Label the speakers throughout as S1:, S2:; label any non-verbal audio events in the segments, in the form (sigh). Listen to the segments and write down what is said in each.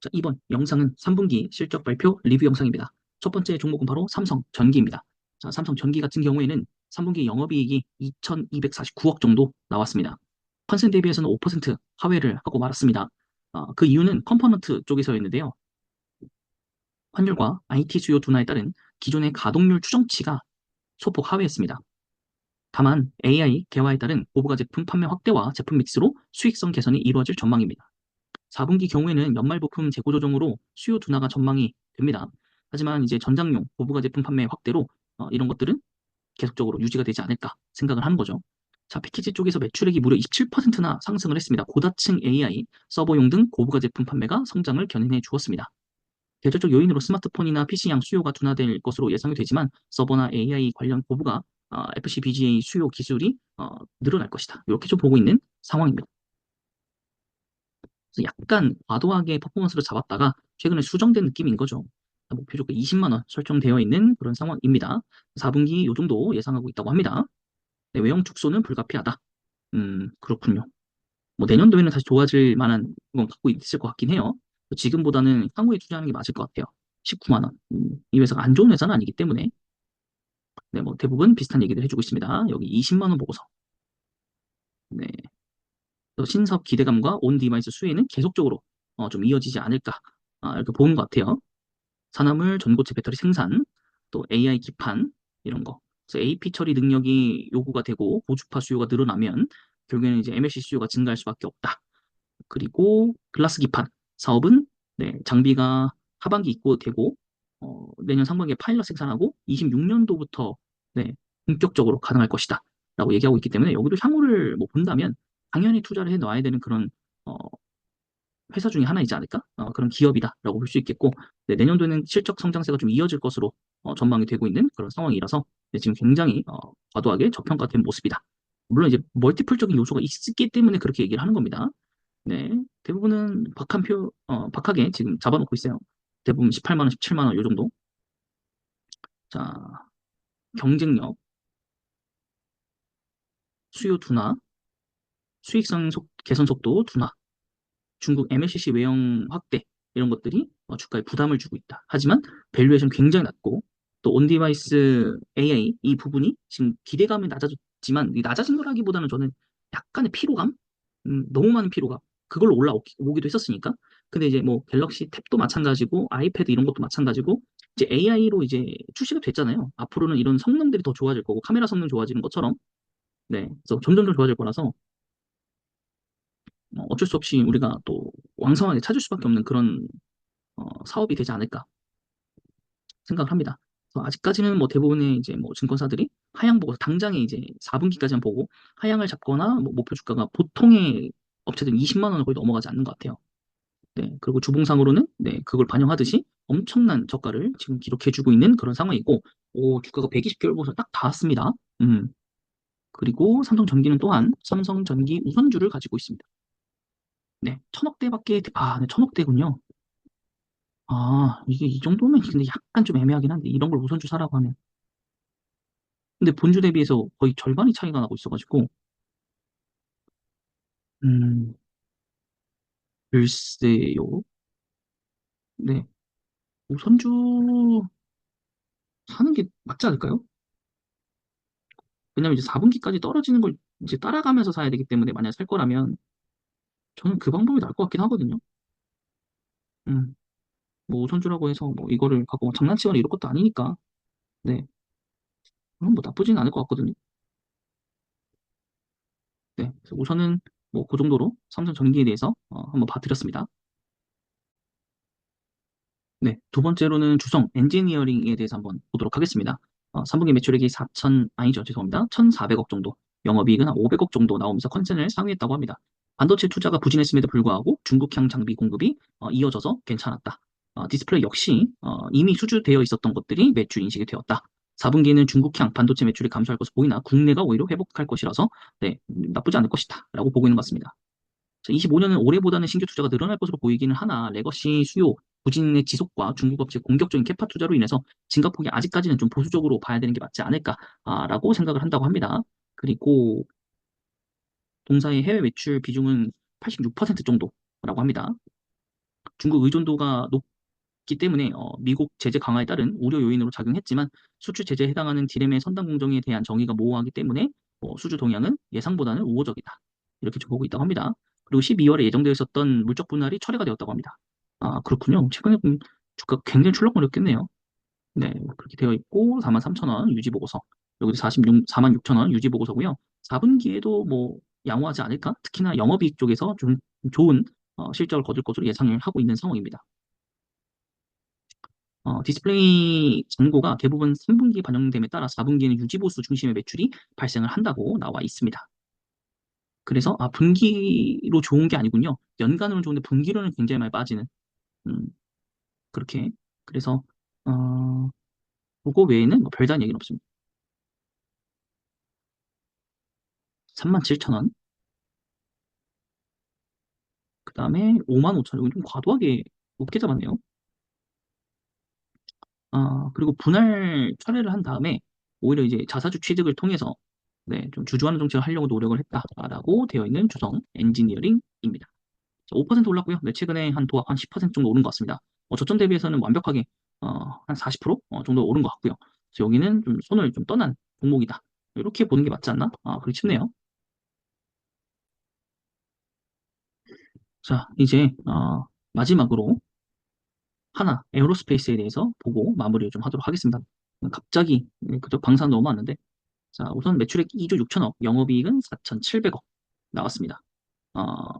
S1: 자, 이번 영상은 3분기 실적 발표 리뷰 영상입니다. 첫 번째 종목은 바로 삼성 전기입니다. 자, 삼성 전기 같은 경우에는 3분기 영업이익이 2,249억 정도 나왔습니다. 컨센 대비해서는 5% 하회를 하고 말았습니다. 어, 그 이유는 컴포넌트 쪽에서였는데요. 환율과 IT 수요 둔화에 따른 기존의 가동률 추정치가 소폭 하회했습니다. 다만 AI 개화에 따른 고부가 제품 판매 확대와 제품 믹스로 수익성 개선이 이루어질 전망입니다. 4분기 경우에는 연말 부품 재고 조정으로 수요 둔화가 전망이 됩니다. 하지만 이제 전장용 고부가 제품 판매 확대로 어, 이런 것들은 계속적으로 유지가 되지 않을까 생각을 하는 거죠. 자, 패키지 쪽에서 매출액이 무려 27%나 상승을 했습니다. 고다층 AI, 서버용 등 고부가 제품 판매가 성장을 견인해 주었습니다. 계절적 요인으로 스마트폰이나 PC양 수요가 둔화될 것으로 예상이 되지만 서버나 AI 관련 고부가 어, FCBGA 수요 기술이 어, 늘어날 것이다. 이렇게 좀 보고 있는 상황입니다. 약간 과도하게 퍼포먼스를 잡았다가 최근에 수정된 느낌인 거죠. 목표 주가 20만 원 설정되어 있는 그런 상황입니다. 4분기 요 정도 예상하고 있다고 합니다. 네, 외형 축소는 불가피하다. 음, 그렇군요. 뭐 내년도에는 다시 좋아질 만한 건 갖고 있을 것 같긴 해요. 지금보다는 향후에 투자하는 게 맞을 것 같아요. 19만 원. 음, 이 회사가 안 좋은 회사는 아니기 때문에 네, 뭐 대부분 비슷한 얘기를 해주고 있습니다. 여기 20만 원 보고서. 네. 또 신섭 기대감과 온 디바이스 수혜는 계속적으로 어, 좀 이어지지 않을까 아, 이렇게 보는 것 같아요. 산화물, 전고체 배터리 생산, 또 AI 기판 이런 거. 그래서 AP 처리 능력이 요구가 되고 고주파 수요가 늘어나면 결국에는 이제 MLC 수요가 증가할 수밖에 없다. 그리고 글라스 기판 사업은 네, 장비가 하반기 입고 되고 어, 내년 상반기에 파일럿 생산하고 26년도부터 네, 본격적으로 가능할 것이다. 라고 얘기하고 있기 때문에 여기도 향후를 뭐 본다면 당연히 투자를 해 놔야 되는 그런 어, 회사 중에 하나이지 않을까? 어, 그런 기업이다라고 볼 수 있겠고 네, 내년도에는 실적 성장세가 좀 이어질 것으로 어, 전망이 되고 있는 그런 상황이라서 네, 지금 굉장히 어, 과도하게 저평가된 모습이다. 물론 이제 멀티플적인 요소가 있기 때문에 그렇게 얘기를 하는 겁니다. 네, 대부분은 박한 표, 어, 박하게 지금 잡아놓고 있어요. 대부분 18만 원, 17만 원 요 정도. 자, 경쟁력, 수요 둔화, 수익성 속, 개선 속도 둔화, 중국 MLCC 외형 확대 이런 것들이 어, 주가에 부담을 주고 있다. 하지만 밸류에이션 굉장히 낮고 또 온디바이스 AI 이 부분이 지금 기대감이 낮아졌지만 이 낮아진 거라기보다는 저는 약간의 피로감, 음, 너무 많은 피로감 그걸로 올라오기도 했었으니까. 근데 이제 뭐 갤럭시 탭도 마찬가지고 아이패드 이런 것도 마찬가지고 이제 AI로 이제 출시가 됐잖아요. 앞으로는 이런 성능들이 더 좋아질 거고 카메라 성능 좋아지는 것처럼 네, 그래서 점점 더 좋아질 거라서 어, 어쩔 수 없이 우리가 또 왕성하게 찾을 수밖에 없는 그런 어, 사업이 되지 않을까 생각을 합니다. 아직까지는 뭐 대부분의 이제 뭐 증권사들이 하향 보고 당장에 이제 4분기까지만 보고 하향을 잡거나 뭐 목표 주가가 보통의 업체들은 20만 원을 거의 넘어가지 않는 것 같아요. 네, 그리고 주봉상으로는 네, 그걸 반영하듯이 엄청난 저가를 지금 기록해주고 있는 그런 상황이고, 오, 주가가 120개월 보서 딱 닿았습니다. 음. 그리고 삼성전기는 또한 삼성전기 우선주를 가지고 있습니다. 네, 천억대밖에, 아, 네, 천억대군요. 아, 이게 이 정도면 근데 약간 좀 애매하긴 한데, 이런 걸 우선주 사라고 하면. 근데 본주 대비해서 거의 절반이 차이가 나고 있어가지고, 음, 글쎄요. 네, 우선주 사는 게 맞지 않을까요? 왜냐면 이제 4분기까지 떨어지는 걸 이제 따라가면서 사야 되기 때문에 만약 살 거라면 저는 그 방법이 나을 것 같긴 하거든요. 음, 뭐 우선주라고 해서 뭐 이거를 갖고 장난치거나 이럴 것도 아니니까. 네, 그럼 뭐 나쁘진 않을 것 같거든요. 네, 우선은 뭐 그 정도로 삼성 전기에 대해서 어, 한번 봐드렸습니다. 네, 두 번째로는 주성 엔지니어링에 대해서 한번 보도록 하겠습니다. 어, 3분기 매출액이 4천, 아니죠, 죄송합니다. 1,400억 정도, 영업이익은 한 500억 정도 나오면서 컨센을 상회했다고 합니다. 반도체 투자가 부진했음에도 불구하고 중국향 장비 공급이 어, 이어져서 괜찮았다. 어, 디스플레이 역시 어, 이미 수주되어 있었던 것들이 매출 인식이 되었다. 4분기에는 중국향 반도체 매출이 감소할 것으로 보이나 국내가 오히려 회복할 것이라서 네, 나쁘지 않을 것이다. 라고 보고 있는 것 같습니다. 25년은 올해보다는 신규 투자가 늘어날 것으로 보이기는 하나 레거시 수요 부진의 지속과 중국 업체 공격적인 캐파 투자로 인해서 증가폭이 아직까지는 좀 보수적으로 봐야 되는 게 맞지 않을까라고 생각을 한다고 합니다. 그리고 동사의 해외 매출 비중은 86% 정도라고 합니다. 중국 의존도가 높기 때문에 어, 미국 제재 강화에 따른 우려 요인으로 작용했지만 수출 제재에 해당하는 디램의 선단 공정에 대한 정의가 모호하기 때문에 어, 수주 동향은 예상보다는 우호적이다. 이렇게 좀 보고 있다고 합니다. 그리고 12월에 예정되어 있었던 물적 분할이 철회가 되었다고 합니다. 아, 그렇군요. 최근에 좀 주가 굉장히 출렁거렸겠네요. 네, 그렇게 되어 있고 43,000원 유지 보고서. 여기도 46, 46,000원 유지 보고서고요. 4분기에도 뭐 양호하지 않을까? 특히나 영업이익 쪽에서 좀 좋은 어, 실적을 거둘 것으로 예상을 하고 있는 상황입니다. 어, 디스플레이 잔고가 대부분 3분기에 반영됨에 따라 4분기에는 유지보수 중심의 매출이 발생을 한다고 나와 있습니다. 그래서 아 분기로 좋은 게 아니군요. 연간으로는 좋은데 분기로는 굉장히 많이 빠지는 음, 그렇게 그래서 어, 그거 외에는 뭐 별다른 얘기는 없습니다. 37,000원 그 다음에 55,000원 이거 좀 과도하게 높게 잡았네요. 아, 그리고 분할 철회를 한 다음에 오히려 이제 자사주 취득을 통해서 네, 좀 주주환원 정책을 하려고 노력을 했다라고 되어 있는 주성 엔지니어링입니다. 5% 올랐고요. 네, 최근에 한 도합 한 10% 정도 오른 것 같습니다. 어, 저점 대비해서는 완벽하게 어, 한 40% 어, 정도 오른 것 같고요. 그래서 여기는 좀 손을 좀 떠난 종목이다. 이렇게 보는 게 맞지 않나? 아, 그렇게 싶네요. 자, 이제 어, 마지막으로 하나 에어로스페이스에 대해서 보고 마무리를 좀 하도록 하겠습니다. 갑자기 네, 그저 방산 많은데 자 우선 매출액 2조 6천억, 영업이익은 4,700억 나왔습니다. 어,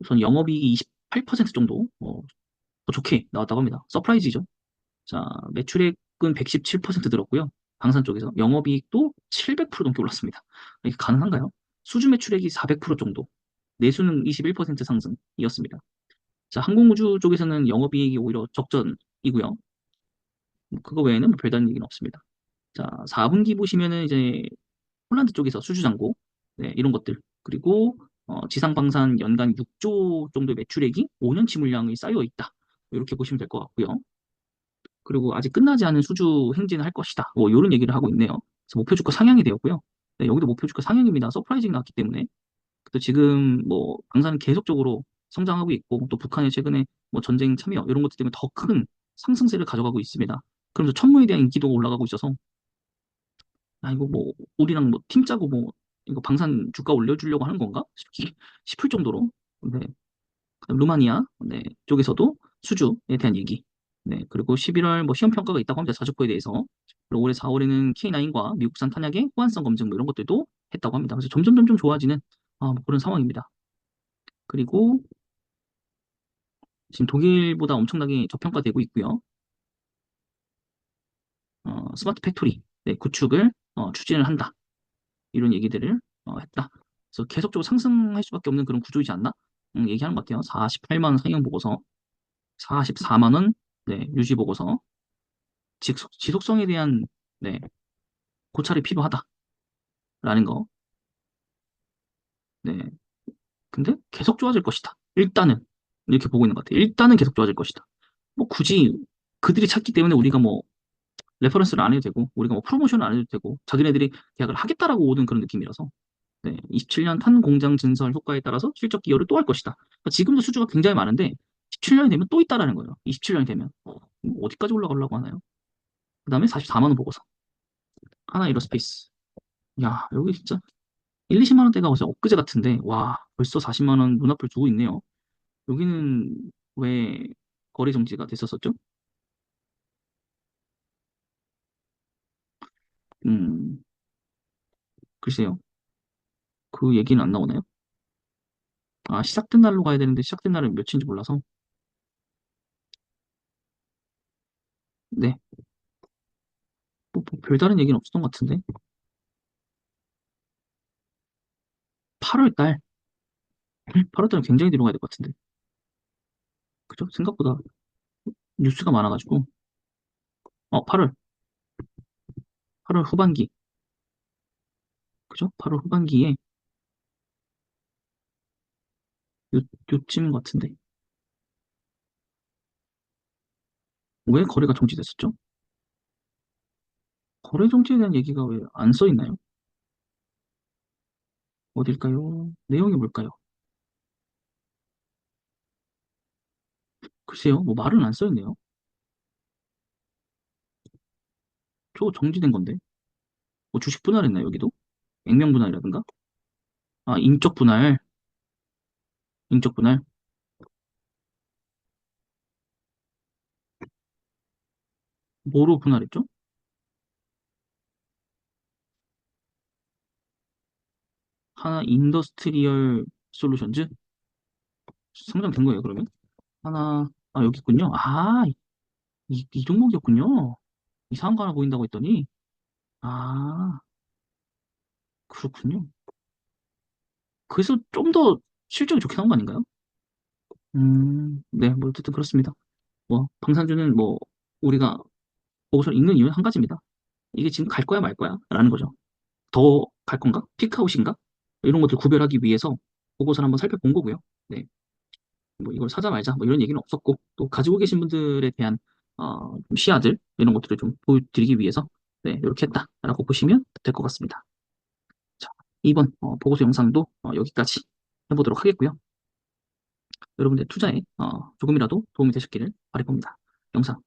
S1: 우선 영업이익이 28% 정도 어, 더 좋게 나왔다고 합니다. 서프라이즈죠. 자 매출액은 117% 늘었고요. 방산 쪽에서 영업이익도 700% 넘게 올랐습니다. 이게 가능한가요? 수주 매출액이 400% 정도, 내수는 21% 상승이었습니다. 자, 항공우주 쪽에서는 영업이익이 오히려 적전이고요. 뭐 그거 외에는 뭐 별다른 얘기는 없습니다. 자, 4분기 보시면은 이제 폴란드 쪽에서 수주잔고, 네, 이런 것들. 그리고 어, 지상방산 연간 6조 정도의 매출액이 5년치 물량이 쌓여 있다. 이렇게 보시면 될 것 같고요. 그리고 아직 끝나지 않은 수주 행진을 할 것이다. 뭐 이런 얘기를 하고 있네요. 그래서 목표 주가 상향이 되었고요. 네, 여기도 목표 주가 상향입니다. 서프라이징 나왔기 때문에. 또 지금 뭐 방사는 계속적으로 성장하고 있고 또 북한의 최근에 뭐 전쟁 참여 이런 것들 때문에 더 큰 상승세를 가져가고 있습니다. 그러면서 천문에 대한 인기도가 올라가고 있어서 아 이거 뭐 우리랑 뭐 팀 짜고 뭐 이거 방산 주가 올려주려고 하는 건가 (laughs) 싶을 정도로 네. 루마니아 네, 쪽에서도 수주에 대한 얘기 네 그리고 11월 뭐 시험 평가가 있다고 합니다. 자주포에 대해서 그리고 올해 4월에는 K9과 미국산 탄약의 호환성 검증 뭐 이런 것들도 했다고 합니다. 그래서 점점 점점 좋아지는 아, 뭐 그런 상황입니다. 그리고 지금 독일보다 엄청나게 저평가되고 있고요. 어, 스마트 팩토리 네, 구축을 어, 추진을 한다. 이런 얘기들을 어, 했다. 그래서 계속적으로 상승할 수밖에 없는 그런 구조이지 않나? 음, 얘기하는 것 같아요. 48만 원 상용 보고서, 44만 원 네, 유지 보고서, 지속, 지속성에 대한 네, 고찰이 필요하다라는 거. 네. 근데 계속 좋아질 것이다. 일단은 이렇게 보고 있는 것 같아요. 일단은 계속 좋아질 것이다. 뭐 굳이 그들이 찾기 때문에 우리가 뭐 레퍼런스를 안 해도 되고 우리가 뭐 프로모션을 안 해도 되고 자기네들이 계약을 하겠다라고 오는 그런 느낌이라서 네, 27년 탄 공장 증설 효과에 따라서 실적 기여를 또 할 것이다. 그러니까 지금도 수주가 굉장히 많은데 17년이 되면 또 있다라는 거예요. 27년이 되면 어, 어디까지 올라가려고 하나요? 그 다음에 44만 원 보고서 하나 이로스페이스 야 여기 진짜 1, 20만 원대가 어제 엊그제 같은데 와 벌써 40만 원 눈앞을 두고 있네요. 여기는 왜 거래 정지가 됐었었죠? 음, 글쎄요. 그 얘기는 안 나오나요? 아, 시작된 날로 가야 되는데 시작된 날은 며칠인지 몰라서. 네. 뭐, 뭐 별다른 얘기는 없었던 것 같은데. 8월 달. 8월 달은 굉장히 뒤로 가야 될 것 같은데. 그죠? 생각보다 뉴스가 많아가지고. 어, 8월. 8월 후반기. 그죠? 8월 후반기에 요, 요쯤인 것 같은데. 왜 거래가 정지됐었죠? 거래 정지에 대한 얘기가 왜 안 써 있나요? 어딜까요? 내용이 뭘까요? 글쎄요, 뭐 말은 안 써있네요. 저 정지된 건데. 뭐 주식 분할했나, 여기도? 액면 분할이라든가? 아, 인적 분할, 인적 분할. 뭐로 분할했죠? 하나 인더스트리얼 솔루션즈? 상장된 거예요, 그러면? 하나, 아, 여기 있군요. 아, 이, 이 종목이었군요. 이상한 거 하나 보인다고 했더니, 아, 그렇군요. 그래서 좀 더 실적이 좋게 나온 거 아닌가요? 음, 네, 뭐, 어쨌든 그렇습니다. 뭐, 방산주는 뭐, 우리가 보고서를 읽는 이유는 한 가지입니다. 이게 지금 갈 거야 말 거야? 라는 거죠. 더 갈 건가? 피크아웃인가? 이런 것들 구별하기 위해서 보고서를 한번 살펴본 거고요. 네. 뭐 이걸 사자 말자 뭐 이런 얘기는 없었고 또 가지고 계신 분들에 대한 어, 좀 시야들 이런 것들을 좀 보여드리기 위해서 네, 이렇게 했다라고 보시면 될 것 같습니다. 자, 이번 어, 보고서 영상도 어, 여기까지 해보도록 하겠고요. 여러분들 투자에 어, 조금이라도 도움이 되셨기를 바라봅니다. 영상